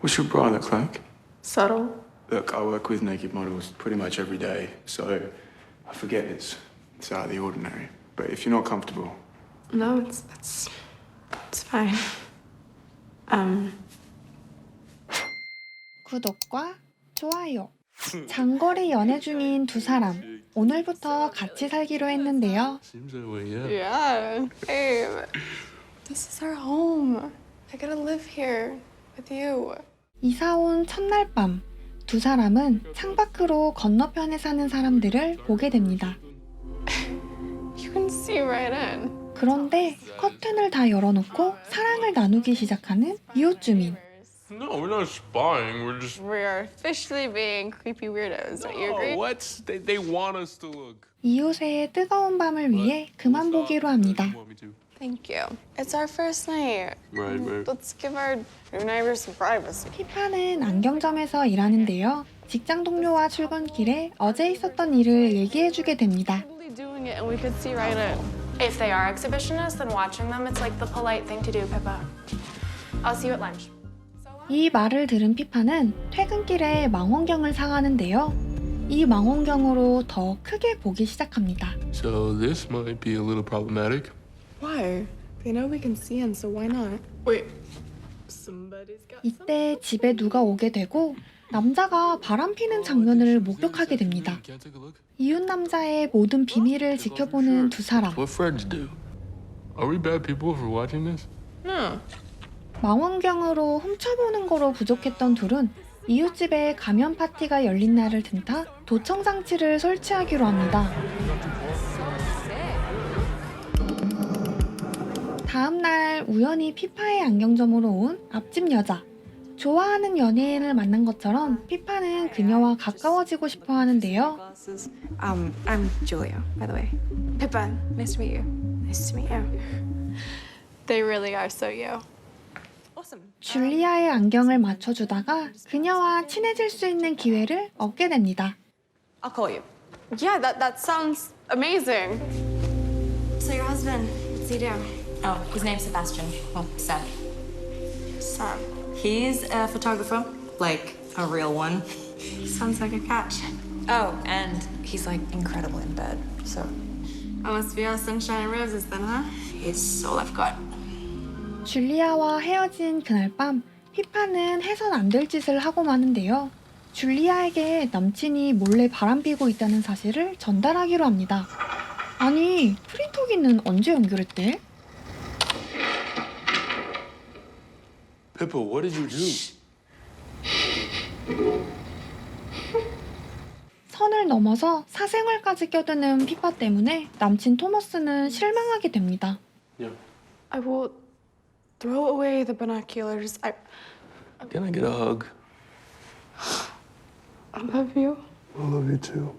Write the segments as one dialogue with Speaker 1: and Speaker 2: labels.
Speaker 1: What's your bra look like?
Speaker 2: Subtle.
Speaker 1: Look, I work with naked models pretty much every day, so I forget it's it's out of the ordinary. But if you're not comfortable,
Speaker 2: No, it's it's it's fine. Um,
Speaker 3: 구독과 좋아요. 장거리 연애 중인 두 사람. 오늘부터 같이 살기로 했는데요.
Speaker 4: Seems that way, yeah.
Speaker 2: yeah, babe. This is our home. I gotta live here with you.
Speaker 3: 이사 온 첫날 밤. 두 사람은 창밖으로 건너편에 사는 사람들을 보게 됩니다.
Speaker 2: You can see right in.
Speaker 3: 그런데 커튼을 다 열어놓고 사랑을 나누기 시작하는 이웃 주민.
Speaker 4: No, we're not spying. We're just.
Speaker 2: We are officially being creepy weirdos. Don't you agree?
Speaker 4: Oh, what? They, they want us to look.
Speaker 3: 이웃의 뜨거운 밤을 위해 그만 보기로 합니다.
Speaker 2: Thank you. It's our first night.
Speaker 4: Right, right.
Speaker 2: Let's give our new neighbors some privacy.
Speaker 3: 피파는 안경점에서 일하는데요. 직장 동료와 출근길에 어제 있었던 일을 얘기해주게 됩니다.
Speaker 2: Totally doing it, and we could see right in.
Speaker 5: If they are exhibitionists, then watching them, it's like the polite thing to do, Pippa. I'll see you at lunch.
Speaker 3: 이 말을 들은 피파는 퇴근길에 망원경을 사가는데요. 이 망원경으로 더 크게 보기 시작합니다.
Speaker 4: So this might be a little problematic.
Speaker 2: Why? They know we can see in, so why not? Wait. Somebody's got
Speaker 3: 이때 집에 누가 오게 되고 남자가 바람 피는 장면을 목격하게 됩니다. 이웃 남자의 모든 비밀을 지켜보는 두 사람.
Speaker 4: What friends do? Are we bad people for watching this?
Speaker 2: No.
Speaker 3: 망원경으로 훔쳐보는 거로 부족했던 둘은 이웃집에 가면 파티가 열린 날을 든타 도청 장치를 설치하기로 합니다. 다음 날 우연히 피파의 안경점으로 온 앞집 여자. 좋아하는 연예인을 만난 것처럼 피파는 그녀와 가까워지고 싶어 하는데요.
Speaker 2: Um, I'm Julia, by the way. Pippa, nice to meet you. Nice to meet you. They really are so you. Awesome.
Speaker 3: 줄리아의 안경을 맞춰주다가 그녀와 친해질 수 있는 기회를 얻게 됩니다.
Speaker 2: I'll call you. Yeah, that that sounds amazing.
Speaker 6: So your husband, what's he do?
Speaker 7: Oh, his name's Sebastian. Well, Seb.
Speaker 2: Sam.
Speaker 6: He's a photographer, like a real one.
Speaker 2: Sounds like a catch.
Speaker 7: Oh, and he's like incredible in bed. So
Speaker 2: I must be all sunshine and roses then, huh?
Speaker 7: he's all I've got.
Speaker 3: 줄리아와 헤어진 그날 밤 피파는 해선 안 될 짓을 하고 마는데요. 줄리아에게 남친이 몰래 바람피고 있다는 사실을 전달하기로 합니다. 아니, 프린터기는 언제 연결했대?
Speaker 4: Pippa, what did you do?
Speaker 3: 선을 넘어서 사생활까지 껴드는 피파 때문에 남친 토머스는 실망하게 됩니다.
Speaker 4: Yeah.
Speaker 2: I will throw away the binoculars. I
Speaker 4: Can I get a hug?
Speaker 2: I love you.
Speaker 4: I love you too.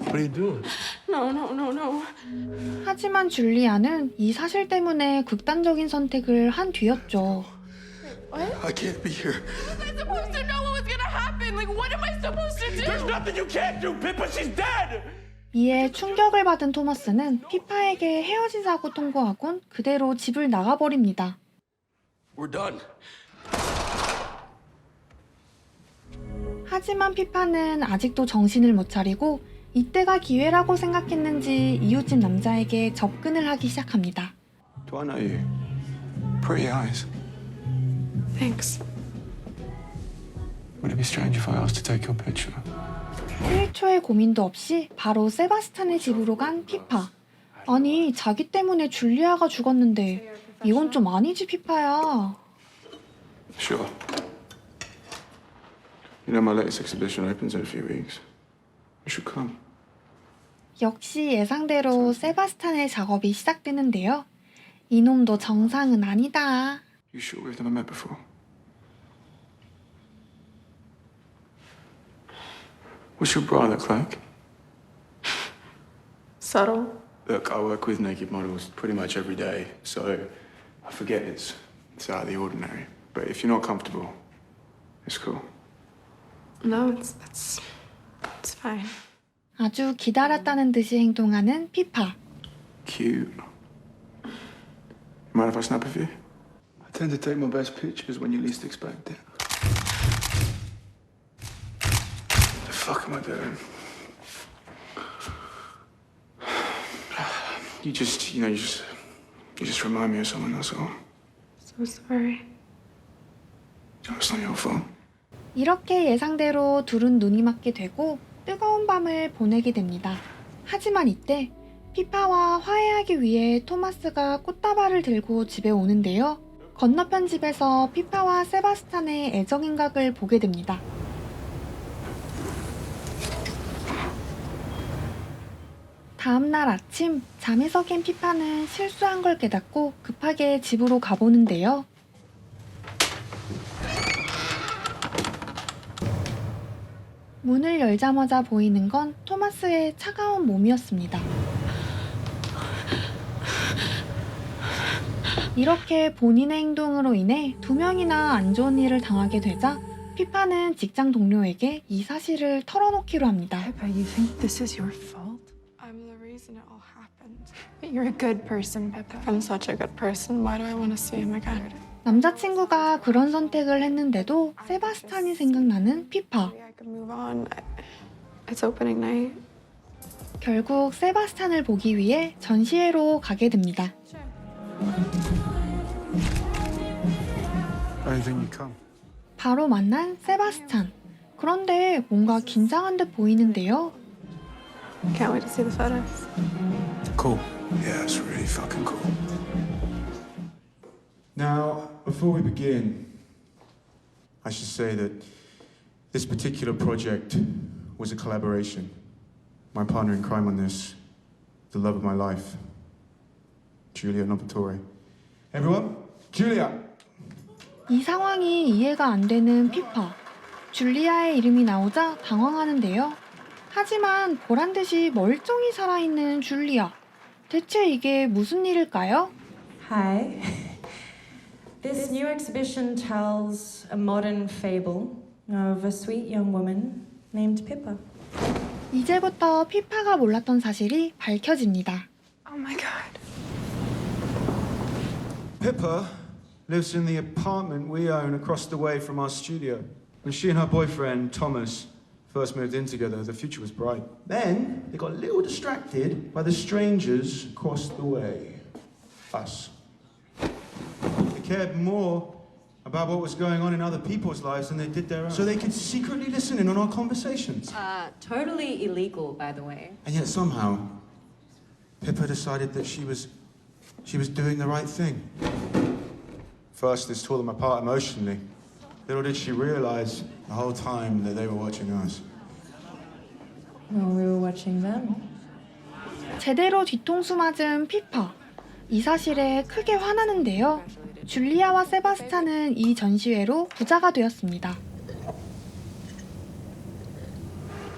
Speaker 4: What are you doing?
Speaker 2: No, no, no, no.
Speaker 3: 하지만 줄리아는 이 사실 때문에 극단적인 선택을 한 뒤였죠.
Speaker 1: I can't be here.
Speaker 2: I'm supposed to know what was gonna happen. Like, what am I supposed to do?
Speaker 4: nothing you can't do, Pippa. She's dead.
Speaker 3: 이에 충격을 받은 토머스는 피파에게 헤어진 사고 통보하곤 그대로 집을 나가버립니다.
Speaker 4: We're done.
Speaker 3: 하지만 피파는 아직도 정신을 못 차리고 이때가 기회라고 생각했는지 이웃집 남자에게 접근을 하기 시작합니다.
Speaker 1: Do I know you? Pretty eyes.
Speaker 2: Thanks.
Speaker 1: Would it be strange if I asked to take your picture?
Speaker 3: 1초의 고민도 없이 바로 세바스찬의 집으로 간 피파. 아니, 자기 때문에 줄리아가 죽었는데 이건 좀 아니지, 피파야.
Speaker 1: Sure. You know, my latest exhibition opens in a few weeks. You should come.
Speaker 3: 역시 예상대로 세바스찬의 작업이 시작되는데요. 이놈도 정상은 아니다.
Speaker 1: You sure we've never met before? What's your bra look like?
Speaker 2: Subtle.
Speaker 1: Look, I work with naked models pretty much every day, so I forget it's it's out of the ordinary. But if you're not comfortable, it's cool.
Speaker 2: No, it's it's it's fine.
Speaker 3: 아주 기다렸다는 듯이 행동하는 피파.
Speaker 1: Cute. Mind if I snap a few? tend to take my best pictures when you least expect it. The fuck am I doing? You just, you know, you just, you just remind me of someone. That's all.
Speaker 2: So sorry.
Speaker 1: It's not your fault.
Speaker 3: 이렇게 예상대로 둘은 눈이 맞게 되고 뜨거운 밤을 보내게 됩니다. 하지만 이때 피파와 화해하기 위해 토마스가 꽃다발을 들고 집에 오는데요. 건너편 집에서 피파와 세바스찬의 애정행각을 보게 됩니다. 다음날 아침 잠에서 깬 피파는 실수한 걸 깨닫고 급하게 집으로 가보는데요. 문을 열자마자 보이는 건 토마스의 차가운 몸이었습니다. 이렇게 본인의 행동으로 인해 두 명이나 안 좋은 일을 당하게 되자 피파는 직장 동료에게 이 사실을 털어놓기로 합니다.
Speaker 2: Pippa, you think this is your fault? I'm the reason it all happened. But you're a good person, Pippa. I'm such a good person. Why do I want to see him again?
Speaker 3: 남자친구가 그런 선택을 했는데도 세바스찬이 생각나는 피파.
Speaker 2: Maybe I could move on. I- It's opening night.
Speaker 3: 결국 세바스찬을 보기 위해 전시회로 가게 됩니다.
Speaker 1: I think you come.
Speaker 3: 바로 만난 세바스찬. 그런데 뭔가 긴장한 듯 보이는데요.
Speaker 2: Can't wait to see the photos.
Speaker 1: Cool. Yeah, it's really fucking cool. Now, before we begin, I should say that this particular project was a collaboration. My partner in crime on this, the love of my life, Julia Novatore. Everyone, Julia!
Speaker 3: 이 상황이 이해가 안 되는 피파. 줄리아의 이름이 나오자 당황하는데요. 하지만 보란 듯이 멀쩡히 살아있는 줄리아. 대체 이게 무슨 일일까요?
Speaker 6: Hi. This new exhibition tells a modern fable of a sweet young woman named Pippa.
Speaker 3: 이제부터 피파가 몰랐던 사실이 밝혀집니다.
Speaker 2: Oh my god.
Speaker 8: Pippa lives in the apartment we own across the way from our studio. When she and her boyfriend, Thomas, first moved in together, the future was bright. Then they got a little distracted by the strangers across the way. Us. They cared more about what was going on in other people's lives than they did their own. So they could secretly listen in on our conversations.
Speaker 6: Uh, totally illegal, by the way.
Speaker 8: And yet somehow, Pippa decided that she was she was doing the right thing. First, this tore them apart emotionally. Little did she realize the whole time that they were watching us.
Speaker 6: Well, we were watching them.
Speaker 3: 제대로 뒤통수 맞은 피파. 이 사실에 크게 화나는데요. 줄리아와 세바스찬은 이 전시회로 부자가 되었습니다.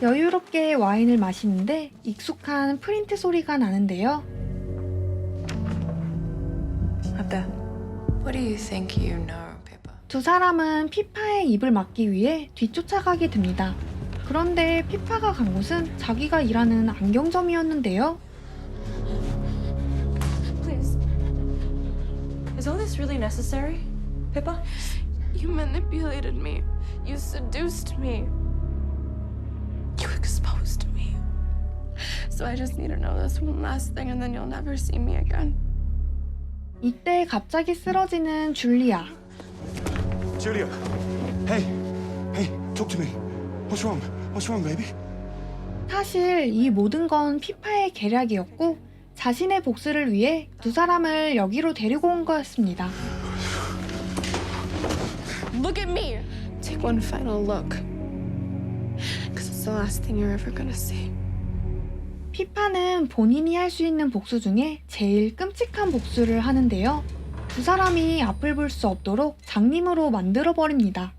Speaker 3: 여유롭게 와인을 마시는데 익숙한 프린트 소리가 나는데요.
Speaker 7: What What do you think you know, Pippa?
Speaker 3: 두 사람은 피파의 입을 막기 위해 뒤쫓아가게 됩니다. 그런데 피파가 간 곳은 자기가 일하는 안경점이었는데요.
Speaker 6: This really necessary, Pippa?
Speaker 2: You manipulated me. You seduced me. You exposed me. So I just need to know this one last thing and then you'll never see me again.
Speaker 3: 이때 갑자기 쓰러지는 줄리아.
Speaker 8: Julia, hey, hey, talk to me. What's wrong? What's wrong, baby?
Speaker 3: 사실 이 모든 건 피파의 계략이었고 자신의 복수를 위해 두 사람을 여기로 데리고 온 거였습니다.
Speaker 2: Look at me. Take one final look. Because it's the last thing you're ever gonna see.
Speaker 3: 피파는 본인이 할 수 있는 복수 중에 제일 끔찍한 복수를 하는데요. 두 사람이 앞을 볼 수 없도록 장님으로 만들어 버립니다.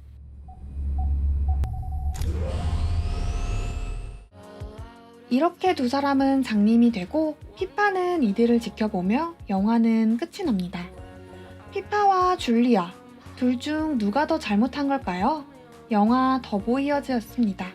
Speaker 3: 이렇게 두 사람은 장님이 되고 피파는 이들을 지켜보며 영화는 끝이 납니다. 피파와 줄리아 둘 중 누가 더 잘못한 걸까요? 영화 더보이어즈였습니다.